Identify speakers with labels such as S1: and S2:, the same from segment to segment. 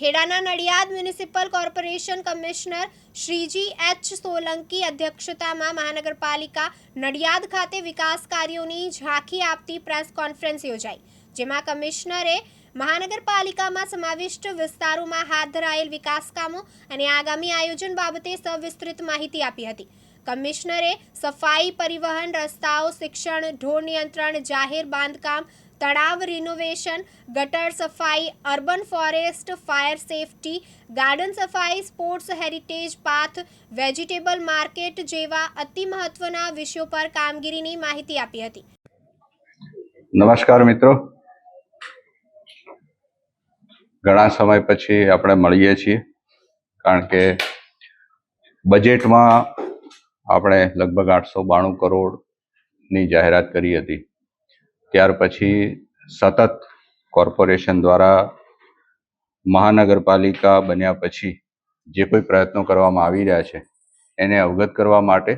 S1: ખેડાના Nadiyad municipal corporation commissioner Shri G H Solanki અધ્યક્ષતામાં મહાનગરપાલિકા નડિયાદ ખાતે વિકાસ કાર્યોની ઝાંખી આપતી પ્રેસ કોન્ફરન્સ યોજાઈ, જેમાં કમિશનરે મહાનગરપાલિકામાં સમાવિષ્ટ વિસ્તારોમાં હાથ ધરાયેલ વિકાસ કામો અને આગામી આયોજન બાબતે સવિસ્તૃત માહિતી આપી હતી. કમિશનરે સફાઈ પરિવહન, રસ્તાઓ, શિક્ષણ, ઢોર નિયંત્રણ, જાહેર બાંધકામ તળાવ રિનોવેશન ગટર સફાઈ urban forest fire safety garden સફાઈ sports heritage path vegetable market જેવા અતિ મહત્વના વિષયો પર કામગીરીની માહિતી આપી હતી.
S2: નમસ્કાર મિત્રો. ઘણા સમય પછી આપણે મળીએ છીએ, કારણ કે બજેટમાં આપણે લગભગ આઠસો બાણું કરોડની જાહેરાત કરી હતી. ત્યાર પછી સતત કોર્પોરેશન દ્વારા મહાનગરપાલિકા બન્યા પછી જે કોઈ પ્રયત્નો કરવામાં આવી રહ્યા છે, એને અવગત કરવા માટે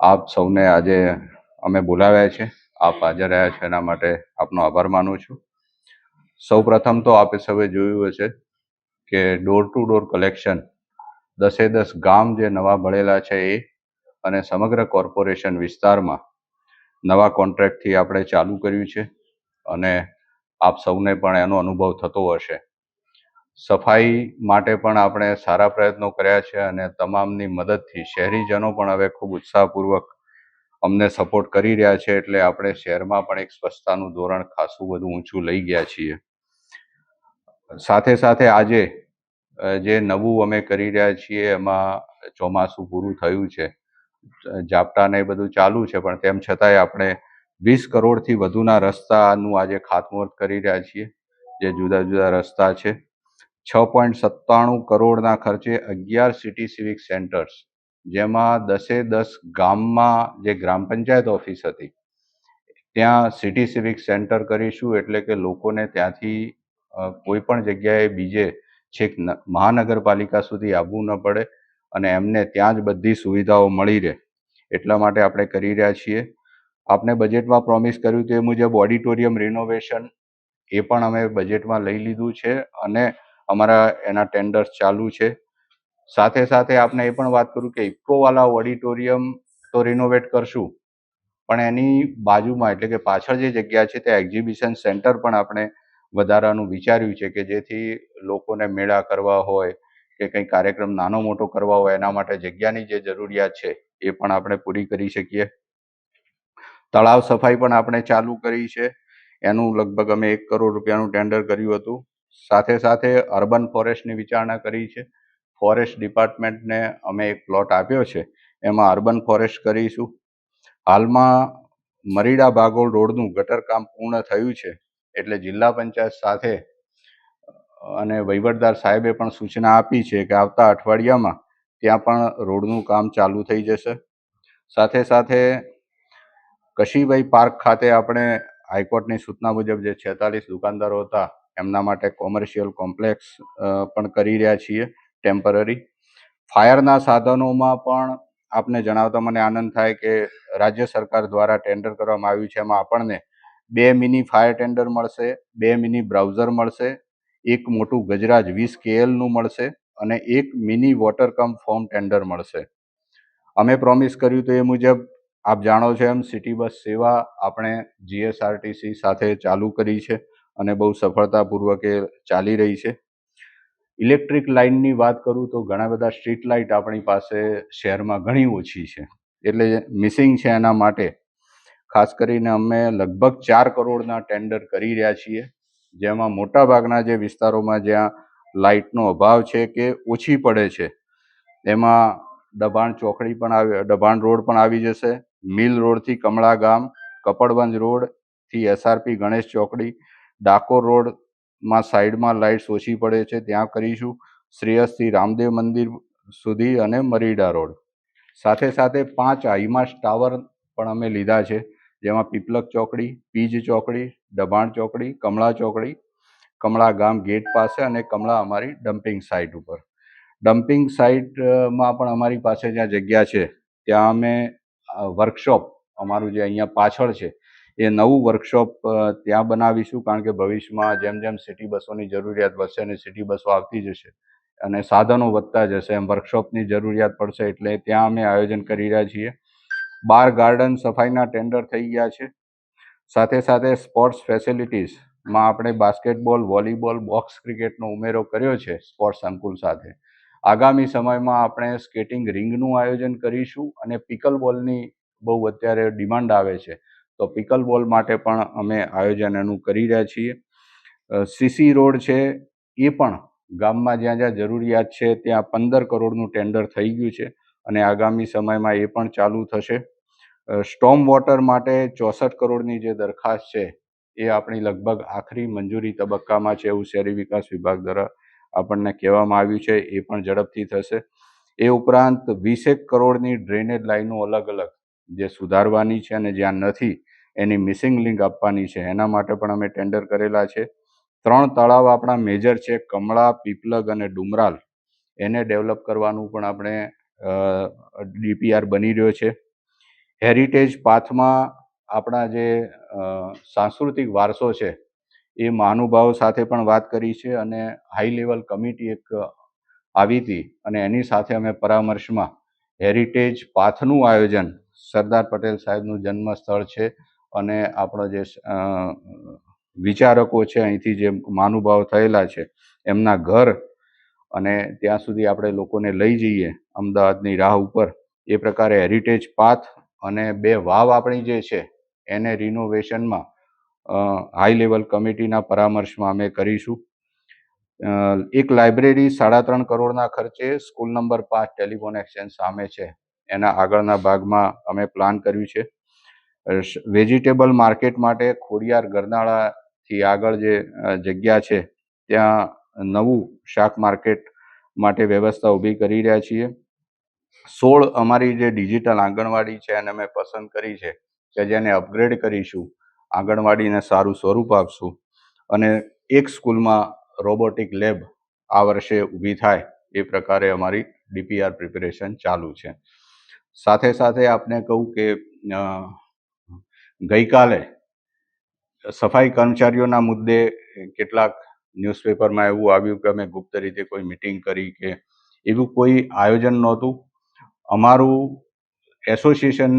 S2: આપ સૌને આજે અમે બોલાવ્યા છે. આપ હાજર રહ્યા છો, એના માટે આપનો આભાર માનું છું. સૌ પ્રથમ તો આપે સૌએ જોયું હશે કે ડોર ટુ ડોર કલેક્શન દસે દસ ગામ જે નવા મળેલા છે એ અને સમગ્ર કોર્પોરેશન વિસ્તારમાં નવા કોન્ટ્રાક્ટથી આપણે ચાલુ કર્યું છે અને આપ સૌને પણ એનો અનુભવ થતો હશે. સફાઈ માટે પણ આપણે સારા પ્રયત્નો કર્યા છે અને તમામની મદદથી શહેરીજનો પણ હવે ખૂબ ઉત્સાહપૂર્વક અમને સપોર્ટ કરી રહ્યા છે એટલે આપણે શહેરમાં પણ એક સ્વચ્છતાનું ધોરણ ખાસું બધું ઊંચું લઈ ગયા છીએ. સાથે સાથે આજે જે નવું અમે કરી રહ્યા છીએ એમાં ચોમાસું પૂરું થયું છે. ઝાપટા ને એ બધું ચાલુ છે, પણ તેમ છતાંય આપણે વીસ કરોડથી વધુના રસ્તાનું આજે ખાતમુહૂર્ત કરી રહ્યા છીએ, જે જુદા જુદા રસ્તા છે. છ પોઈન્ટ સત્તાણું કરોડના ખર્ચે અગિયાર સિટી સિવિક સેન્ટર્સ, જેમાં દસે દસ ગામમાં જે ગ્રામ પંચાયત ઓફિસ હતી, ત્યાં સિટી સિવિક સેન્ટર કરીશું એટલે કે લોકોને ત્યાંથી કોઈ પણ જગ્યાએ બીજે છેક મહાનગરપાલિકા સુધી આવવું ન પડે. અને એમને ત્યાં જ બધી સુવિધાઓ મળી રહે. એટલા માટે આપણે કરી રહ્યા છીએ. આપને બજેટમાં પ્રોમિસ કર્યું તે મુજબ ઓડિટોરિયમ રિનોવેશન એ પણ અમે બજેટમાં લઈ લીધું છે અને અમારા એના ટેન્ડર્સ ચાલુ છે. સાથે સાથે આપને એ પણ વાત કરું કે ઇફકોવાલા ઓડિટોરિયમ તો રિનોવેટ કરશું. પણ એની બાજુમાં એટલે કે પાછળ જે જગ્યા છે તે એક્ઝિબિશન સેન્ટર પણ આપણે વધારાનું વિચાર્યું છે કે જેથી લોકોને મેળા કરવા હોય કે કંઈ કાર્યક્રમ નાનો મોટો કરવા હોય, એના માટે જગ્યાની જે જરૂરિયાત છે, એ પણ આપણે પૂરી કરી શકીએ. તળાવ સફાઈ પણ આપણે ચાલુ કરી છે. એનું લગભગ અમે એક કરોડ રૂપિયાનું ટેન્ડર કર્યું હતું. સાથે સાથે અર્બન ફોરેસ્ટની વિચારણા કરી છે. ફોરેસ્ટ ડિપાર્ટમેન્ટને અમે એક પ્લોટ આપ્યો છે. એમાં અર્બન ફોરેસ્ટ કરીશું. હાલમાં મરીડા બાગોળ રોડનું ગટર કામ પૂર્ણ થયું છે. એટલે જિલ્લા પંચાયત સાથે અને વહીવટદાર સાહેબે પણ સૂચના આપી છે કે આવતા અઠવાડિયામાં ત્યાં પણ રોડનું કામ ચાલુ થઈ જશે. સાથે સાથે કશીભાઈ પાર્ક ખાતે આપણે હાઈકોર્ટની સૂચના મુજબ જે છેતાલીસ દુકાનદારો હતા, એમના માટે કોમર્શિયલ કોમ્પ્લેક્સ પણ કરી રહ્યા છીએ ટેમ્પરરી. ફાયરના સાધનોમાં પણ આપને જણાવતા મને આનંદ થાય કે રાજ્ય સરકાર દ્વારા ટેન્ડર કરવામાં આવ્યું છે, એમાં આપણને બે મિની ફાયર ટેન્ડર મળશે, બે મિની બ્રાઉઝર મળશે એક મોટું ગજરાજ વીસ કેએલનું મળશે અને એક mini water cum form tender મળશે. અમે પ્રોમિસ કર્યું તો એ મુજબ આપ જાણો છો એમ સિટી બસ સેવા આપણે જીએસઆરટીસી સાથે ચાલુ કરી છે અને બહુ સફળતાપૂર્વક એ ચાલી રહી છે. ઇલેક્ટ્રિક લાઇનની વાત કરું તો ઘણા બધા સ્ટ્રીટ લાઇટ આપણી પાસે શહેરમાં ઘણી ઓછી છે. એટલે મિસિંગ છે એના માટે. ખાસ કરીને અમે લગભગ ચાર કરોડના ટેન્ડર કરી રહ્યા છીએ. જેમાં મોટાભાગના જે વિસ્તારોમાં જ્યાં લાઇટનો અભાવ છે કે ઓછી પડે છે, એમાં દબાણ ચોકડી પણ આવી, દબાણ રોડ પણ આવી જશે. મિલ રોડથી કમળા ગામ કપડવંજ રોડથી એસઆરપી ગણેશ ચોકડી, ડાકોર રોડમાં સાઈડમાં લાઇટ્સ ઓછી પડે છે, ત્યાં કરીશું શ્રેયસથી રામદેવ મંદિર સુધી અને મરીડા રોડ. સાથે સાથે પાંચ આઈમાસ ટાવર પણ અમે લીધા છે. જેમાં પીપલક ચોકડી, પીજ ચોકડી, દબાણ ચોકડી, કમળા ચોકડી, કમળા ગામ ગેટ પાસે અને કમળા અમારી ડમ્પિંગ સાઇટ ઉપર. ડમ્પિંગ સાઇટમાં પણ અમારી પાસે જ્યાં જગ્યા છે, ત્યાં અમે વર્કશોપ અમારું જે અહીંયા પાછળ છે, એ નવું વર્કશોપ ત્યાં બનાવીશું કારણ કે ભવિષ્યમાં જેમ જેમ સિટી બસોની જરૂરિયાત વધશે અને સિટી બસો આવતી જશે અને સાધનો વધતા જશે એમ વર્કશોપની જરૂરિયાત પડશે એટલે ત્યાં અમે આયોજન કરી રહ્યા છીએ. બાર ગાર્ડન સફાઈના ટેન્ડર થઈ ગયા છે. સાથે સાથે સ્પોર્ટ્સ ફેસિલિટીઝમાં આપણે બાસ્કેટબોલ, વોલીબોલ, બોક્સ ક્રિકેટનો ઉમેરો કર્યો છે સ્પોર્ટ્સ સંકુલ સાથે. આગામી સમયમાં આપણે સ્કેટિંગ રિંગનું આયોજન કરીશું અને પિકલ બોલની બહુ અત્યારે ડિમાન્ડ આવે છે. તો પિકલ બોલ માટે પણ અમે આયોજન એનું કરી રહ્યા છીએ. સીસી રોડ છે એ પણ ગામમાં જ્યાં જ્યાં જરૂરિયાત છે ત્યાં પંદર કરોડનું ટેન્ડર થઈ ગયું છે અને આગામી સમયમાં એ પણ ચાલુ થશે. સ્ટોમ વોટર માટે ચોસઠ કરોડની જે દરખાસ્ત છે, એ આપણી લગભગ આખરી મંજૂરી તબક્કામાં છે એવું શહેરી વિકાસ વિભાગ દ્વારા આપણને કહેવામાં આવ્યું છે, એ પણ ઝડપથી થશે. એ ઉપરાંત વીસેક કરોડની ડ્રેનેજ લાઈનો અલગ અલગ જે સુધારવાની છે અને જ્યાં નથી, એની મિસિંગ લિંક આપવાની છે. એના માટે પણ અમે ટેન્ડર કરેલા છે. ત્રણ તળાવ આપણા મેજર છે, કમળા, પીપલગ અને ડુમરાલ. એને ડેવલપ કરવાનું પણ આપણે ડીપીઆર બની રહ્યો છે. હેરિટેજ પાથમાં આપણા જે સાંસ્કૃતિક વારસો છે, એ મહાનુભાવો સાથે પણ વાત કરી છે અને હાઈ લેવલ કમિટી એક આવી હતી અને એની સાથે અમે પરામર્શમાં હેરિટેજ પાથનું આયોજન સરદાર પટેલ સાહેબનું જન્મ સ્થળ છે અને આપણો જે વિચારકો છે અહીંથી જે મહાનુભાવ થયેલા છે એમના ઘર અને ત્યાં સુધી આપણે લોકોને લઈ જઈએ અમદાવાદની રાહ ઉપર. એ પ્રકારે હેરિટેજ પાથ અને બે વાવ આપણી જે છે, એને રિનોવેશનમાં હાઈ લેવલ કમિટીના પરામર્શમાં અમે કરીશું. એક લાઇબ્રેરી સાડા ત્રણ કરોડના ખર્ચે સ્કૂલ નંબર પાંચ ટેલિફોન એક્સચેન્જ સામે છે. એના આગળના ભાગમાં અમે પ્લાન કર્યું છે. વેજીટેબલ માર્કેટ માટે ખોડિયાર ગરનાળાથી આગળ જે જગ્યા છે, ત્યાં નવું શાક માર્કેટ માટે વ્યવસ્થા ઊભી કરી રહ્યા છીએ. સોળ અમારી જે ડિજિટલ આંગણવાડી છે એને અમે પસંદ કરી છે કે જેને અપગ્રેડ કરીશું, આંગણવાડીને સારું સ્વરૂપ આપશું અને એક સ્કૂલમાં રોબોટિક લેબ આ વર્ષે ઊભી થાય એ પ્રકારે અમારી ડીપીઆર પ્રિપેરેશન ચાલુ છે. સાથે સાથે આપને કહું કે ગઈકાલે સફાઈ કર્મચારીઓના મુદ્દે કેટલાક ન્યૂઝપેપરમાં એવું આવ્યું કે અમે ગુપ્ત રીતે કોઈ મિટિંગ કરી કે એવું કોઈ આયોજન નહોતું. અમારું એસોસિએશન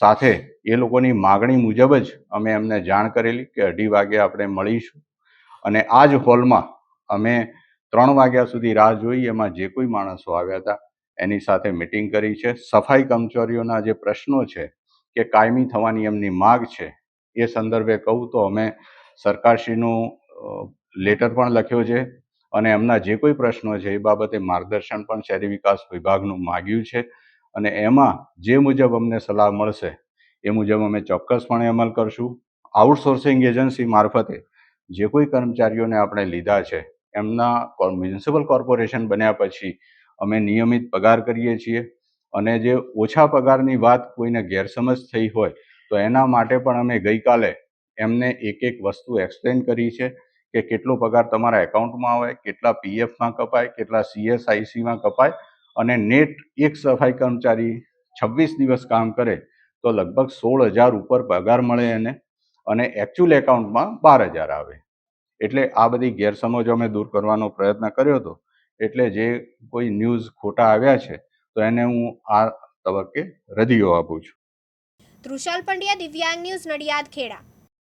S2: સાથે એ લોકોની માગણી મુજબ જ અમે એમને જાણ કરેલી કે અઢી વાગે આપણે મળીશું. અને આ જ હોલમાં અમે ત્રણ વાગ્યા સુધી રાહ જોઈ, એમાં જે કોઈ માણસો આવ્યા હતા, એની સાથે મિટિંગ કરી છે. સફાઈ કર્મચારીઓના જે પ્રશ્નો છે કે કાયમી થવાની એમની માગ છે, એ સંદર્ભે કહું તો અમે સરકારશ્રીનું લેટર પણ લખ્યો છે. અને એમના જે કોઈ પ્રશ્નો છે એ બાબતે માર્ગદર્શન પણ શહેરી વિકાસ વિભાગનું માગ્યું છે. અને એમાં જે મુજબ અમને સલાહ મળશે, એ મુજબ અમે ચોક્કસપણે અમલ કરશું. આઉટસોર્સિંગ એજન્સી મારફતે જે કોઈ કર્મચારીઓને આપણે લીધા છે, એમના મ્યુનિસિપલ કોર્પોરેશન બન્યા પછી અમે નિયમિત પગાર કરીએ છીએ. અને જે ઓછા પગારની વાત કોઈને ગેરસમજ થઈ હોય, તો એના માટે પણ અમે ગઈકાલે એમને એક એક વસ્તુ એક્સપ્લેન કરી છે. કે કેટલો પગાર તમારા એકાઉન્ટમાં આવે, કેટલા પીએફમાં કપાય, કેટલા સીએસઆઈસીમાં કપાય અને નેટ એક સફાઈ કર્મચારી છવ્વીસ દિવસ કામ કરે તો લગભગ સોળ હજાર ઉપર પગાર મળે એને અને એકચ્યુઅલ એકાઉન્ટમાં બાર હજાર આવે. એટલે આ બધી ગેરસમજો અમે દૂર કરવાનો પ્રયત્ન કર્યો હતો. એટલે જે કોઈ ન્યૂઝ ખોટા આવ્યા છે, તો એને હું આ તબક્કે રદિયો આપું છું.
S1: તૃષાલ પંડ્યા, દિવ્યાંગ ન્યૂઝ નડિયાદ, ખેડા.